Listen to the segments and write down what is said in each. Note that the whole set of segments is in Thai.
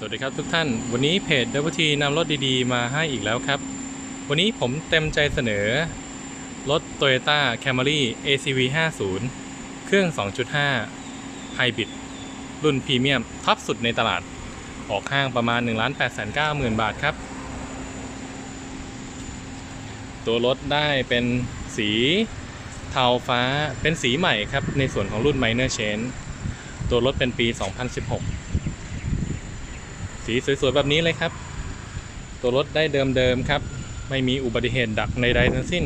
สวัสดีครับทุกท่าน วันนี้เพจ w t นำรถดีๆ มาให้อีกแล้วครับ วันนี้ผมเต็มใจเสนอ รถ Toyota Camry ACV 50เครื่อง 2.5 Hybrid รุ่นพรีเมียมท็อปสุดในตลาด ออกห้างประมาณ 1 8 9 0 0 0 0 บาทครับ ตัวรถได้เป็นสีเทาฟ้าเป็นสีใหม่ครับ ในส่วนของรุ่น Minor Change ตัวรถเป็นปี 2016 สีสวยๆแบบนี้เลยครับ ตัวรถได้เดิมๆครับ ไม่มีอุบัติเหตุดักในใดๆทั้งสิ้น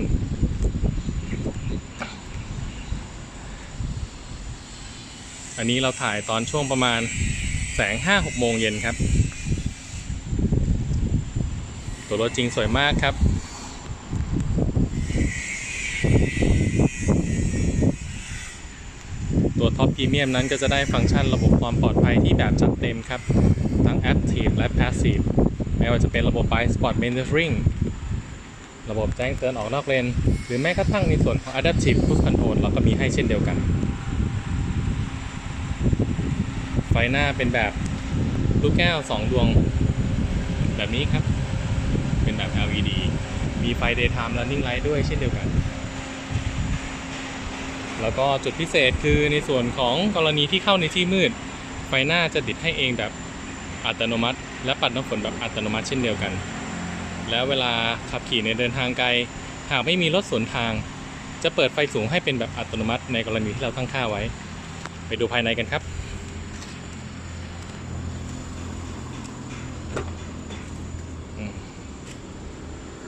อันนี้เราถ่ายตอนช่วงประมาณแสงห้าหกโมงเย็นครับ ตัวรถจริงสวยมากครับตัวท็อปพรีเมียมนั้นก็จะได้ฟังก์ชันระบบความปลอดภัยที่แบบจัดเต็มครับ ทั้ง Active และ Passive ไม่ว่าจะเป็นระบบ By Spot Monitoring ระบบแจ้งเตือนออกนอกเลน หรือแม้กระทั่งในส่วนของ Adaptive Cruise Control เราก็มีให้เช่นเดียวกัน ไฟหน้าเป็นแบบลูกแก้ว 2 ดวง แบบนี้ครับ เป็นแบบ LED มีไฟ Daytime Running Light ด้วยเช่นเดียวกัน แล้วก็จุดพิเศษคือในส่วนของกรณีที่เข้าในที่มืด ไฟหน้าจะติดให้เองแบบ อัตโนมัติ และปัดน้ำฝนแบบอัตโนมัติเช่นเดียวกัน แล้วเวลาขับขี่ในเดินทางไกล หากไม่มีรถสวนทาง จะเปิดไฟสูงให้เป็นแบบอัตโนมัติในกรณีที่เราตั้งค่าไว้ ไปดูภายในกันครับ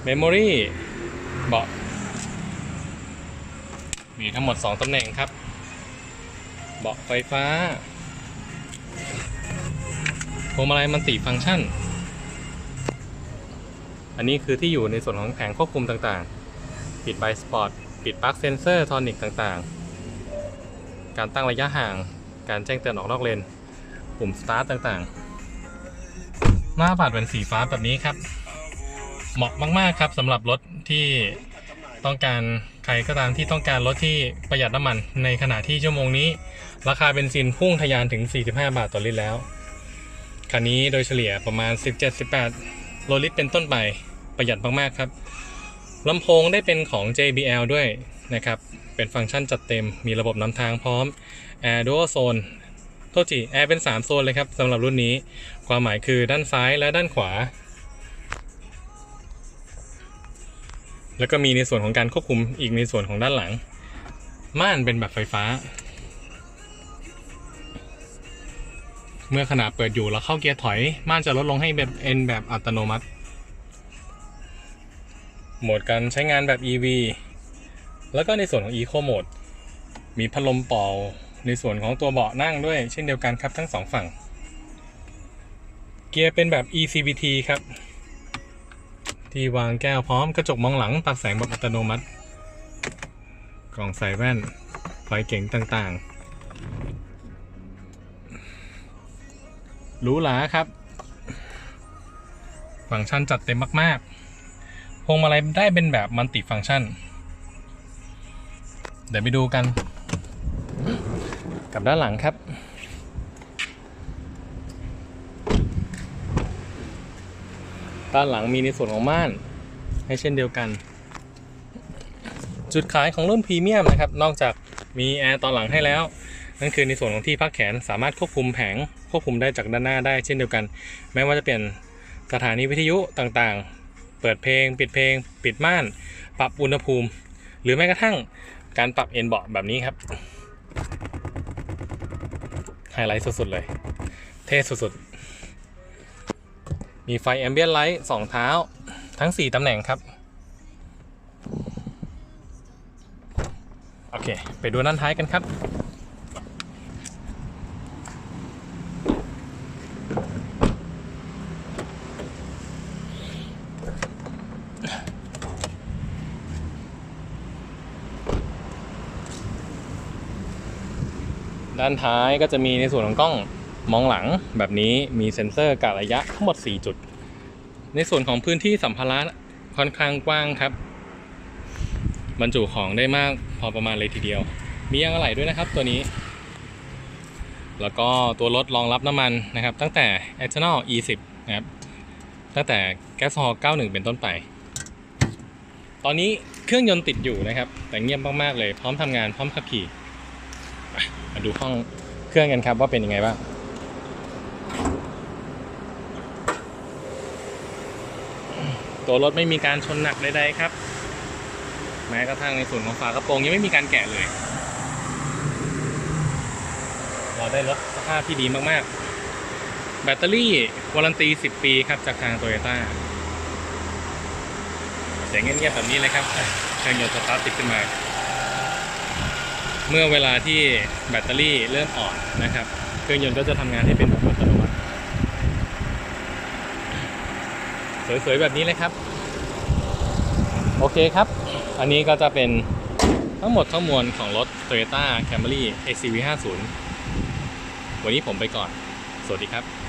เมมโมรี่เบาะมีทั้งหมด 2ตำแหน่งครับ เบาะไฟฟ้า พวงมาลัยมันติฟังก์ชัน อันนี้คือที่อยู่ในส่วนของแผงควบคุมต่างๆ ปิดไบสปอร์ต ปิดปลั๊กเซนเซอร์ทอนิกต่างๆ การตั้งระยะห่าง การแจ้งเตือนออกนอกเลน ปุ่มสตาร์ทต่างๆ หน้าปัดเป็นสีฟ้าแบบนี้ครับ เหมาะมากๆครับสำหรับรถที่ต้องการใครก็ตามที่ต้องการรถที่ประหยัดน้ำมันในขณะที่ชั่วโมงนี้ ราคาเบนซินพุ่งทะยานถึง 45 บาทต่อลิตรแล้ว คันนี้โดยเฉลี่ยประมาณ 17-18 โลลิตรเป็นต้นไปประหยัดมากๆครับลำโพงได้เป็นของ JBL ด้วยนะครับ เป็นฟังก์ชันจัดเต็ม มีระบบนำทางพร้อม Air Dual Zone โทษที Air เป็น 3 โซนเลยครับสำหรับรุ่นนี้ ความหมายคือด้านซ้ายและด้านขวา แล้วก็มีในส่วนของการควบคุมอีกในส่วนของด้านหลัง ม่านเป็นแบบไฟฟ้า เมื่อขณะเปิดอยู่แล้วเข้าเกียร์ถอย ม่านจะลดลงให้แบบเอ็นแบบอัตโนมัติ โหมดการใช้งานแบบ EV แล้วก็ในส่วนของ Eco Mode มีพัดลมเป่าในส่วนของตัวเบาะนั่งด้วย เช่นเดียวกันครับทั้งสองฝั่ง เกียร์เป็นแบบ ECVT ครับ ที่วางแก้วพร้อมกระจกมองหลังปรับแสงแบบอัตโนมัติ กล่องใส่แว่นไฟเก๋งต่างๆ หรูหราครับ ฟังก์ชันจัดเต็มมาก ๆ พวงมาลัยได้เป็นแบบมัลติฟังก์ชัน เดี๋ยวไปดูกัน กับด้านหลังครับด้านหลังมีในส่วนของม่านให้เช่นเดียวกัน จุดขายของรุ่นพรีเมียมนะครับ นอกจากมีแอร์ตอนหลังให้แล้ว นั่นคือในส่วนของที่พักแขนสามารถควบคุมแผงควบคุมได้จากด้านหน้าได้เช่นเดียวกัน แม้ว่าจะเปลี่ยนสถานีวิทยุต่างๆ เปิดเพลง ปิดเพลง ปิดม่าน ปรับอุณหภูมิ หรือแม้กระทั่งการปรับเอ็นเบาะแบบนี้ครับไฮไลท์สุดๆเลย เท่สุดๆ มีไฟแอมเบียนไลท์สองเท้าทั้ง 4ตำแหน่งครับ โอเค ไปดูด้านท้ายกันครับ ด้านท้ายก็จะมีในส่วนของกล้องมองหลังแบบนี้มีเซ็นเซอร์กะระยะทั้งหมด 4 จุด ในส่วนของพื้นที่สัมภาระค่อนข้างกว้างครับ บรรจุของได้มากพอประมาณเลยทีเดียว มียางอะไหล่ด้วยนะครับตัวนี้ แล้วก็ตัวรถรองรับน้ำมันนะครับ ตั้งแต่ ethanol E10 นะครับตั้งแต่แก๊สฮอล์91 เป็นต้นไป ตอนนี้เครื่องยนต์ติดอยู่นะครับ แต่เงียบมาก ๆ เลย พร้อมทำงาน พร้อมขับขี่ มาดูห้องเครื่องกันครับว่าเป็นยังไงบ้างตัวรถไม่มีการชนหนักใดๆครับ แม้กระทั่งในส่วนของฝากระโปรงยังไม่มีการแกะเลย เราได้รถสภาพที่ดีมากๆ แบตเตอรี่วารันตี 10 ปีครับจากทางโตโยต้าเสียงเงียบๆแบบนี้เลยครับเครื่องยนต์สตาร์ทติดขึ้นมา เมื่อเวลาที่แบตเตอรี่เริ่มอ่อนนะครับ เครื่องยนต์ก็จะทำงานให้เป็นแบบอัตโนมัติ สวยๆ แบบนี้เลยครับ โอเคครับ อันนี้ก็จะเป็นทั้งหมดทั้งมวลของรถ Toyota Camry ACV 50 วันนี้ผมไปก่อน สวัสดีครับ